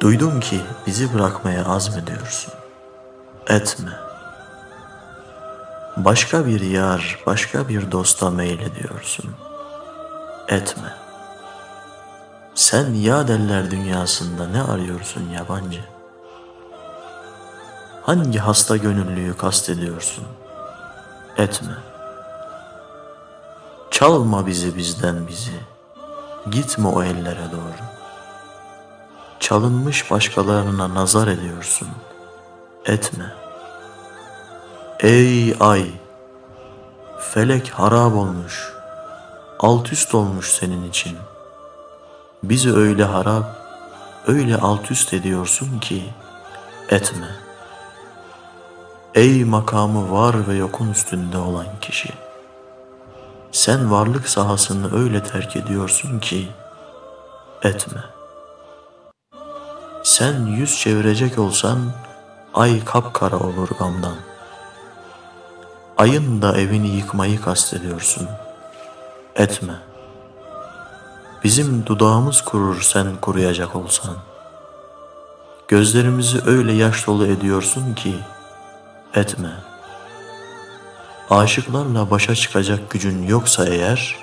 Duydum ki bizi bırakmaya azmediyorsun. Etme. Başka bir yar, başka bir dosta meylediyorsun. Etme. Sen yadeller dünyasında ne arıyorsun yabancı? Hangi hasta gönüllüyü kastediyorsun? Etme. Çalma bizi bizden bizi. Gitme o ellere doğru. Çalınmış başkalarına nazar ediyorsun. Etme. Ey ay! Felek harap olmuş. Alt üst olmuş senin için. Bizi öyle harap, öyle alt üst ediyorsun ki etme. Ey makamı var ve yokun üstünde olan kişi. Sen varlık sahasını öyle terk ediyorsun ki etme. Sen yüz çevirecek olsan ay kapkara olur gamdan. Ayın da evini yıkmayı kastediyorsun. Etme. Bizim dudağımız kurur sen kuruyacak olsan. Gözlerimizi öyle yaş dolu ediyorsun ki etme. Aşıklarla başa çıkacak gücün yoksa eğer,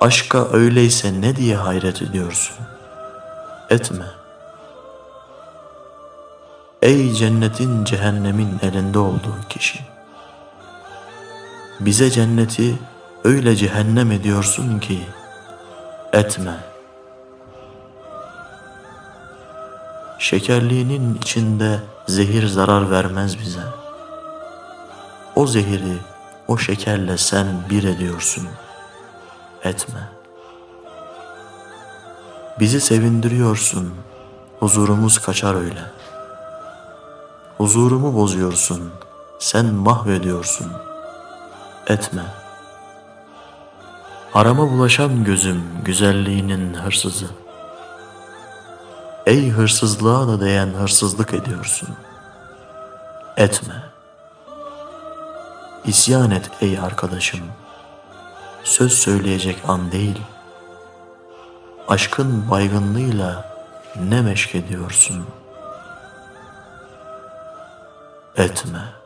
aşka öyleyse ne diye hayret ediyorsun? Etme. Ey cennetin cehennemin elinde olduğu kişi. Bize cenneti öyle cehennem ediyorsun ki etme. Şekerliğinin içinde zehir zarar vermez bize. O zehiri o şekerle sen bir ediyorsun. Etme. Bizi sevindiriyorsun. Huzurumuz kaçar öyle. Huzurumu bozuyorsun. Sen mahvediyorsun. Etme. Harama bulaşan gözüm güzelliğinin hırsızı. Ey hırsızlığa da değen hırsızlık ediyorsun. Etme. İsyan et ey arkadaşım. Söz söyleyecek an değil. Aşkın baygınlığıyla ne meşk ediyorsun? Etme.